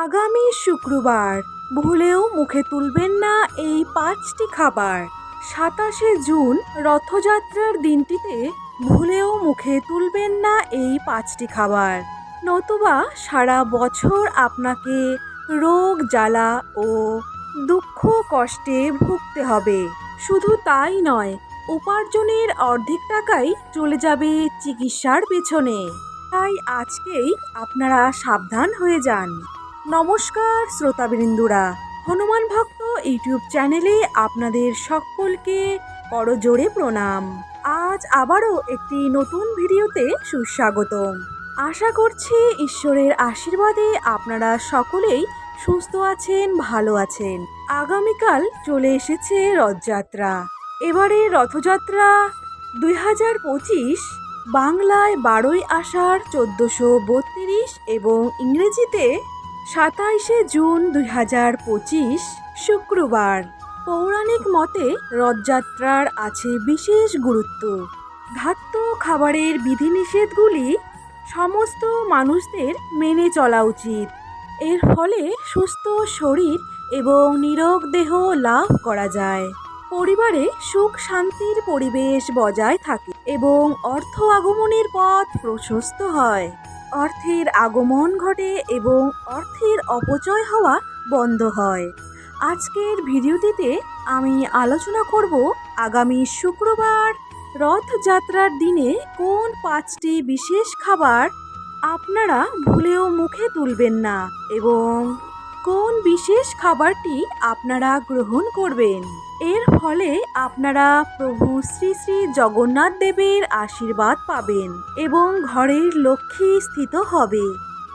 আগামী শুক্রবার। ভুলেও মুখে তুলবেন না এই পাঁচটি খাবার। সাতাশে জুন রথযাত্রার দিনটিতে ভুলেও মুখে তুলবেন না এই পাঁচটি খাবার। নতুবা সারা বছর আপনাকে রোগ, জ্বালা ও দুঃখ, কষ্টে ভুগতে হবে। শুধু তাই নয়, উপার্জনের অর্ধেক টাকাই চলে যাবে চিকিৎসার পেছনে। তাই আজকেই আপনারা সাবধান হয়ে যান। নমস্কার, শ্রোতাবৃন্দুরা। হনুমান ভক্ত ইউটিউব চ্যানেলে আপনাদের সকলকে করজোড়ে প্রণাম। আজ আবারও একটি নতুন ভিডিওতে সুস্বাগতম। আশা করছি ঈশ্বরের আশীর্বাদে আপনারা সকলেই সুস্থ আছেন, ভালো আছেন। আগামীকাল চলে এসেছে রথযাত্রা। এবারে রথযাত্রা দুই হাজার পঁচিশ, বাংলায় বারোই আষাঢ় চোদ্দোশো বত্রিশ এবং ইংরেজিতে সাতাইশে জুন দুই হাজার পঁচিশ শুক্রবার। পৌরাণিক মতে রথযাত্রার আছে বিশেষ গুরুত্ব। খাদ্য খাবারের বিধিনিষেধগুলি সমস্ত মানুষদের মেনে চলা উচিত। এর ফলে সুস্থ শরীর এবং নিরোগ দেহ লাভ করা যায়। পরিবারে সুখ শান্তির পরিবেশ বজায় থাকে এবং অর্থ আগমনের পথ প্রশস্ত হয়। অর্থের আগমন ঘটে এবং অর্থের অপচয় হওয়া বন্ধ হয়। আজকের ভিডিওটিতে আমি আলোচনা করব আগামী শুক্রবার রথযাত্রার দিনে কোন পাঁচটি বিশেষ খাবার আপনারা ভুলেও মুখে তুলবেন না এবং কোন বিশেষ খাবারটি আপনারা গ্রহণ করবেন? এর ফলে আপনারা প্রভু শ্রী শ্রী জগন্নাথ দেবের আশীর্বাদ পাবেন এবং ঘরের লক্ষ্মী স্থিত হবে।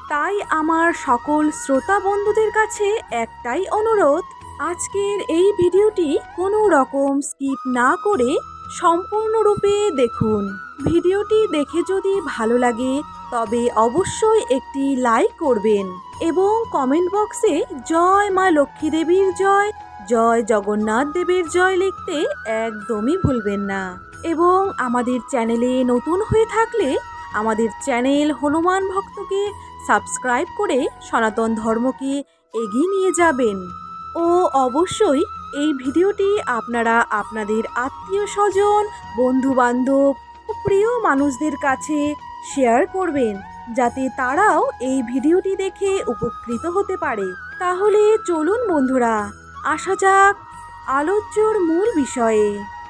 তাই আমার সকল শ্রোতা বন্ধুদের কাছে একটাই অনুরোধ, আজকের এই ভিডিওটি কোনো রকম স্কিপ না করে সম্পূর্ণরূপে দেখুন। ভিডিওটি দেখে যদি ভালো লাগে, তবে অবশ্যই একটি লাইক করবেন এবং কমেন্ট বক্সে জয় মা লক্ষ্মী দেবীর জয় জয় জগন্নাথ দেবের জয় লিখতে একদমই ভুলবেন না। এবং আমাদের চ্যানেলে নতুন হয়ে থাকলে আমাদের চ্যানেল হনুমান ভক্তকে সাবস্ক্রাইব করে সনাতন ধর্মকে এগিয়ে নিয়ে যাবেন। ও অবশ্যই এই ভিডিওটি আপনারা আপনাদের আত্মীয় স্বজন বন্ধু বান্ধব ও প্রিয় মানুষদের কাছে শেয়ার করবেন, যাতে তারাও এই ভিডিওটি দেখে উপকৃত হতে পারে। তাহলে চলুন বন্ধুরা, আসা যাক আলোচ্যর মূল বিষয়ে।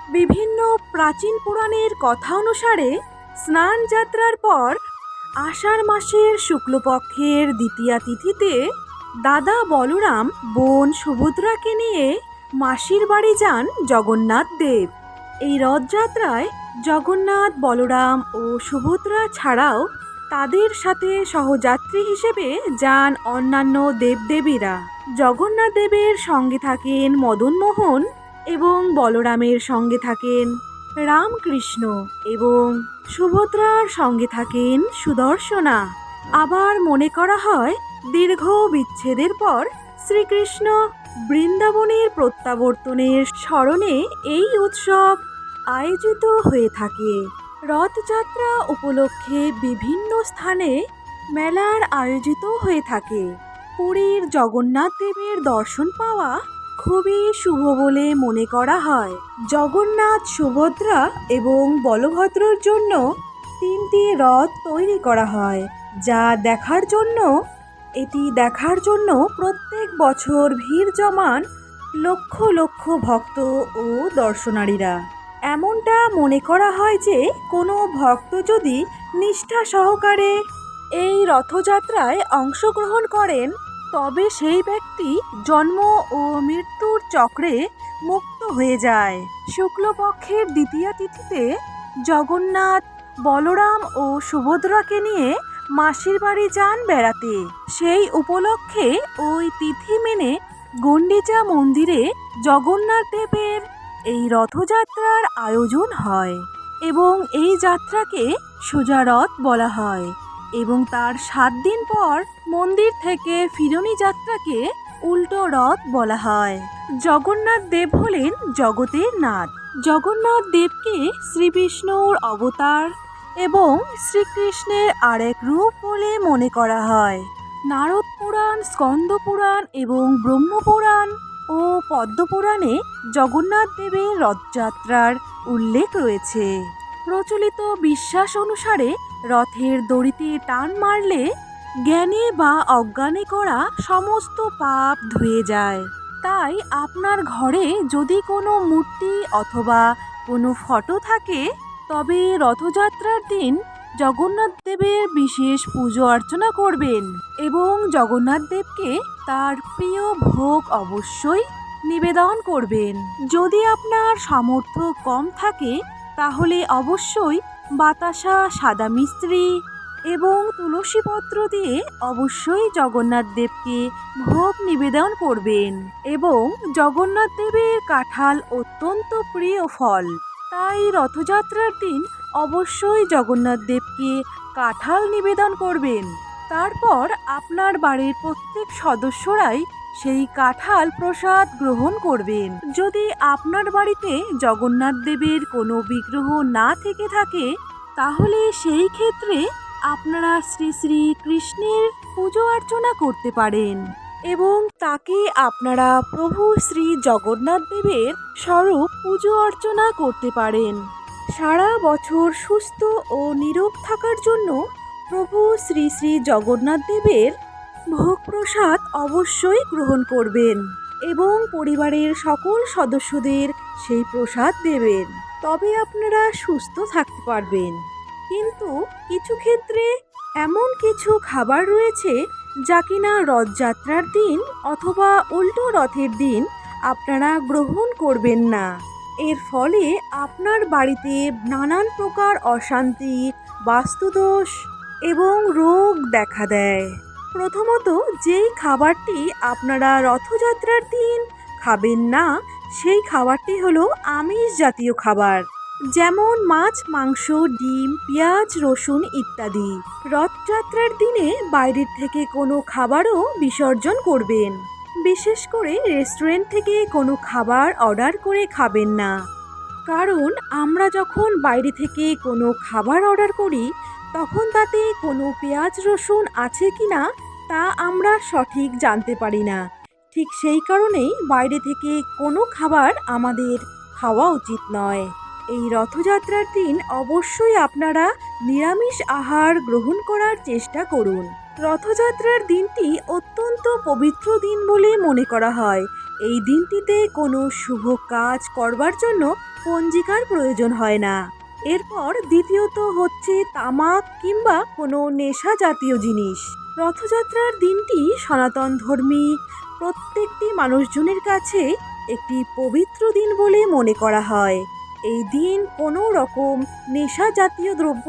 বিভিন্ন প্রাচীন পুরাণের কথা অনুসারে স্নান যাত্রার পর আষাঢ় মাসের শুক্লপক্ষের দ্বিতীয়া তিথিতে দাদা বলরাম বোন সুভদ্রাকে নিয়ে মাসির বাড়ি যান জগন্নাথ দেব। এই রথযাত্রায় জগন্নাথ, বলরাম ও সুভদ্রা ছাড়াও তাদের সাথে সহযাত্রী হিসেবে যান অন্যান্য দেবদেবীরা। জগন্নাথ দেবের সঙ্গে থাকেন মদনমোহন এবং বলরামের সঙ্গে থাকেন রামকৃষ্ণ এবং সুভদ্রার সঙ্গে থাকেন সুদর্শনা। আবার মনে করা হয়, দীর্ঘ বিচ্ছেদের পর শ্রীকৃষ্ণ বৃন্দাবনের প্রত্যাবর্তনের স্মরণে এই উৎসব আয়োজিত হয়ে থাকে। রথযাত্রা উপলক্ষে বিভিন্ন স্থানে মেলার আয়োজিত হয়ে থাকে। পুরীর জগন্নাথ দেবের দর্শন পাওয়া খুবই শুভ বলে মনে করা হয়। জগন্নাথ সুভদ্রা এবং বলভদ্রর জন্য তিনটি রথ তৈরি করা হয়, যা দেখার জন্য এটি দেখার জন্য প্রত্যেক বছর ভিড় জমান লক্ষ লক্ষ ভক্ত ও দর্শনারীরা। এমনটা মনে করা হয় যে কোনো ভক্ত যদি নিষ্ঠা সহকারে এই রথযাত্রায় অংশগ্রহণ করেন, তবে সেই ব্যক্তি জন্ম ও মৃত্যুর চক্রে মুক্ত হয়ে যায়। শুক্লপক্ষের দ্বিতীয় তিথিতে জগন্নাথ, বলরাম ও সুভদ্রাকে নিয়ে মাসির বাড়ি যান বেড়াতে। সেই উপলক্ষে ওই তিথি মেনে গণ্ডিচা মন্দিরে জগন্নাথ দেবের এই রথযাত্রার আয়োজন হয় এবং এই যাত্রাকে সোজারথ বলা হয় এবং তার সাত দিন পর মন্দির থেকে ফিরনি যাত্রাকে উল্টো রথ বলা হয়। জগন্নাথ দেব হলেন জগতের নাথ। জগন্নাথ দেবকে শ্রীবিষ্ণুর অবতার এবং শ্রীকৃষ্ণের আরেক রূপ বলে মনে করা হয়। নারদ পুরাণ, স্কন্দ পুরাণ এবং ব্রহ্মপুরাণ ও পদ্মপুরাণে জগন্নাথ দেবের রথযাত্রার উল্লেখ রয়েছে। প্রচলিত বিশ্বাস অনুসারে রথের দড়িতে টান মারলে জ্ঞানে বা অজ্ঞানে করা সমস্ত পাপ ধুয়ে যায়। তাই আপনার ঘরে যদি কোনো মূর্তি অথবা কোনো ফটো থাকে তবে রথযাত্রার দিন জগন্নাথ দেবের বিশেষ পুজো অর্চনা করবেন এবং জগন্নাথ দেবকে তার প্রিয় ভোগ অবশ্যই নিবেদন করবেন। যদি আপনার সামর্থ্য কম থাকে, তাহলে অবশ্যই বাতাসা, সাদা মিস্ত্রি এবং তুলসী পত্র দিয়ে অবশ্যই জগন্নাথ দেবকে ভোগ নিবেদন করবেন এবং জগন্নাথ দেবের কাঁঠাল অত্যন্ত প্রিয় ফল। তাই রথযাত্রার দিন অবশ্যই জগন্নাথ দেবকে কাঁঠাল নিবেদন করবেন। তারপর আপনার বাড়ির প্রত্যেক সদস্যরাই সেই কাঁঠাল প্রসাদ গ্রহণ করবেন। যদি আপনার বাড়িতে জগন্নাথ দেবের কোনো বিগ্রহ না থেকে থাকে, তাহলে সেই ক্ষেত্রে আপনারা শ্রী শ্রী কৃষ্ণের পুজো অর্চনা করতে পারেন। এবং তাকে আপনারা প্রভু শ্রী জগন্নাথ দেবের স্বরূপ পুজো অর্চনা করতে পারেন। সারা বছর সুস্থ ও নিরোগ থাকার জন্য প্রভু শ্রী শ্রী জগন্নাথ দেবের ভোগ প্রসাদ অবশ্যই গ্রহণ করবেন এবং পরিবারের সকল সদস্যদের সেই প্রসাদ দেবেন। তবে আপনারা সুস্থ থাকতে পারবেন। কিন্তু কিছু ক্ষেত্রে এমন কিছু খাবার রয়েছে যা কিনা রথযাত্রার দিন অথবা উল্টো রথের দিন আপনারা গ্রহণ করবেন না। এর ফলে আপনার বাড়িতে নানান প্রকার অশান্তি, বাস্তুদোষ এবং রোগ দেখা দেয়। প্রথমত, যেই খাবারটি আপনারা রথযাত্রার দিন খাবেন না, সেই খাবারটি হলো আমিষ জাতীয় খাবার। যেমন মাছ, মাংস, ডিম, পেঁয়াজ, রসুন ইত্যাদি। রথযাত্রার দিনে বাইরের থেকে কোনো খাবারও বিসর্জন করবেন। বিশেষ করে রেস্টুরেন্ট থেকে কোনো খাবার অর্ডার করে খাবেন না। কারণ আমরা যখন বাইরে থেকে কোনো খাবার অর্ডার করি, তখন তাতে কোনো পেঁয়াজ, রসুন আছে কি না তা আমরা সঠিক জানতে পারি না। ঠিক সেই কারণেই বাইরে থেকে কোনো খাবার আমাদের খাওয়া উচিত নয়। এই রথযাত্রার দিন অবশ্যই আপনারা নিরামিষ আহার গ্রহণ করার চেষ্টা করুন। রথযাত্রার দিনটি অত্যন্ত পবিত্র দিন বলে মনে করা হয়। এই দিনটিতে কোনো শুভ কাজ করবার জন্য পঞ্জিকার প্রয়োজন হয় না। এরপর দ্বিতীয়ত হচ্ছে তামাক কিংবা কোনো নেশা জাতীয় জিনিস। রথযাত্রার দিনটি সনাতন ধর্মী, প্রত্যেকটি মানুষজনের কাছে একটি পবিত্র দিন বলে মনে করা হয়। এই দিন কোনো রকম নেশা জাতীয় দ্রব্য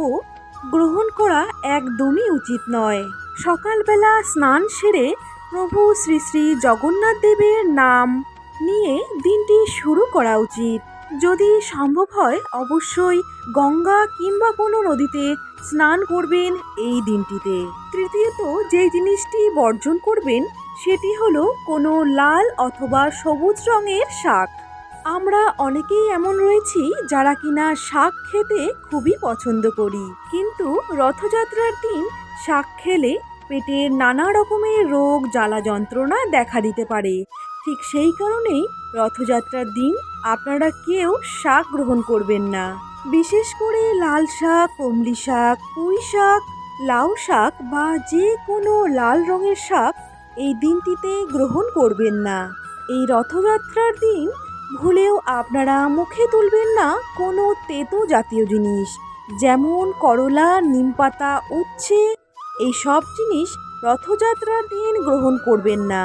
গ্রহণ করা একদমই উচিত নয়। সকালবেলা স্নান সেরে প্রভু শ্রী শ্রী জগন্নাথ দেবের নাম নিয়ে দিনটি শুরু করা উচিত। যদি সম্ভব হয়, অবশ্যই গঙ্গা কিংবা কোনো নদীতে স্নান করবেন এই দিনটিতে। তৃতীয়ত, যে জিনিসটি বর্জন করবেন, সেটি হলো কোনো লাল অথবা সবুজ রঙের শাক। আমরা অনেকেই এমন রয়েছি যারা কিনা শাক খেতে খুবই পছন্দ করি। কিন্তু রথযাত্রার দিন শাক খেলে পেটের নানা রকমের রোগ, জ্বালা যন্ত্রণা দেখা দিতে পারে। ঠিক সেই কারণেই রথযাত্রার দিন আপনারা কেউ শাক গ্রহণ করবেন না। বিশেষ করে লাল শাক, কমলি শাক, পুঁই শাক, লাউ শাক বা যে কোনো লাল রঙের শাক এই দিনটিতে গ্রহণ করবেন না। এই রথযাত্রার দিন ভুলেও আপনারা মুখে তুলবেন না কোনো তেতো জাতীয় জিনিস। যেমন করলা নিমপাতা উচ্ছে এই সব জিনিস রথযাত্রার দিন গ্রহণ করবেন না।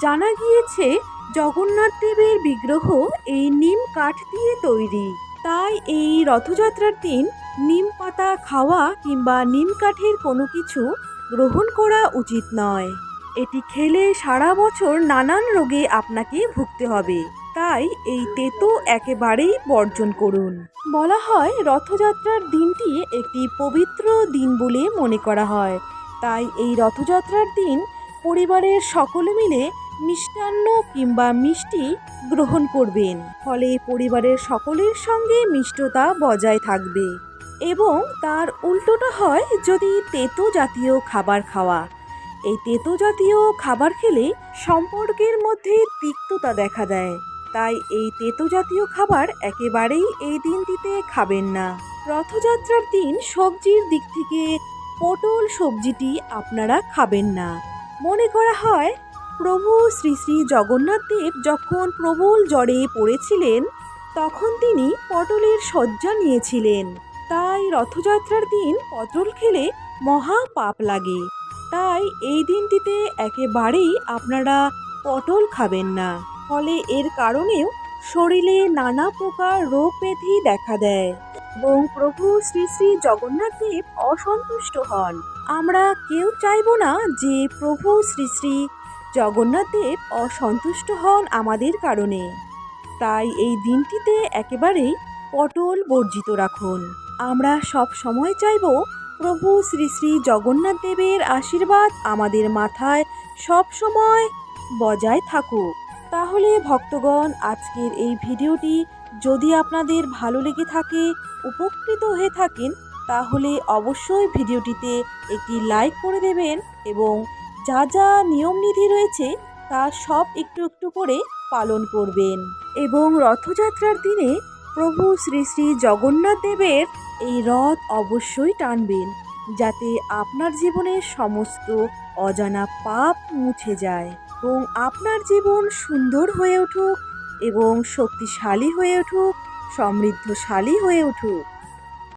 জানা গিয়েছে, জগন্নাথ দেবের বিগ্রহ এই নিম কাঠ দিয়ে তৈরি। তাই এই রথযাত্রার দিন নিম পাতা খাওয়া কিংবা নিম কাঠের কোনো কিছু গ্রহণ করা উচিত নয়। এটি খেলে সারা বছর নানান রোগে আপনাকে ভুগতে হবে। তাই এই তেতো একেবারেই বর্জন করুন। বলা হয় রথযাত্রার দিনটি একটি পবিত্র দিন বলে মনে করা হয়। তাই এই রথযাত্রার দিন পরিবারের সকলে মিলে মিষ্টান্ন কিংবা মিষ্টি গ্রহণ করবেন। ফলে পরিবারের সকলের সঙ্গে মিষ্টতা বজায় থাকবে। এবং তার উল্টোটা হয় যদি তেতো জাতীয় খাবার খাওয়া। এই তেতো জাতীয় খাবার খেলে সম্পর্কের মধ্যে তিক্ততা দেখা দেয়। তাই এই তেতো জাতীয় খাবার একেবারেই এই দিনটিতে খাবেন না। রথযাত্রার দিন সবজির দিক থেকে পটল সবজিটি আপনারা খাবেন না। মনে করা হয়, প্রভু শ্রী শ্রী জগন্নাথ দেব যখন প্রবল জ্বরে পড়েছিলেন, তখন তিনি পটলের শয্যা নিয়েছিলেন। তাই রথযাত্রার দিন পটল খেলে মহা পাপ লাগে। তাই এই দিনটিতে একেবারেই আপনারা পটল খাবেন না। ফলে এর কারণেও শরীরে নানা প্রকার রোগ ব্যাধি দেখা দেয়। এবং প্রভু শ্রী শ্রী জগন্নাথ দেব অসন্তুষ্ট হন। আমরা কেউ চাইব না যে প্রভু শ্রী শ্রী জগন্নাথ দেব অসন্তুষ্ট হন আমাদের কারণে। তাই এই দিনটিতে একেবারেই পটল বর্জিত রাখুন। আমরা সব সময় চাইব প্রভু শ্রী শ্রী জগন্নাথ দেবের আশীর্বাদ আমাদের মাথায় সব সময় বজায় থাকুক। তাহলে ভক্তগণ, আজকের এই ভিডিওটি যদি আপনাদের ভালো লেগে থাকে, উপকৃত হয়ে থাকেন, তাহলে অবশ্যই ভিডিওটিতে একটি লাইক করে দেবেন এবং যা যা নিয়মনীতি রয়েছে তা সব একটু একটু করে পালন করবেন। এবং রথযাত্রার দিনে প্রভু শ্রী শ্রী জগন্নাথ দেবের এই রথ অবশ্যই টানবেন, যাতে আপনার জীবনের সমস্ত অজানা পাপ মুছে যায়। এবং আপনার জীবন সুন্দর হয়ে উঠুক এবং শক্তিশালী হয়ে উঠুক সমৃদ্ধশালী হয়ে উঠুক।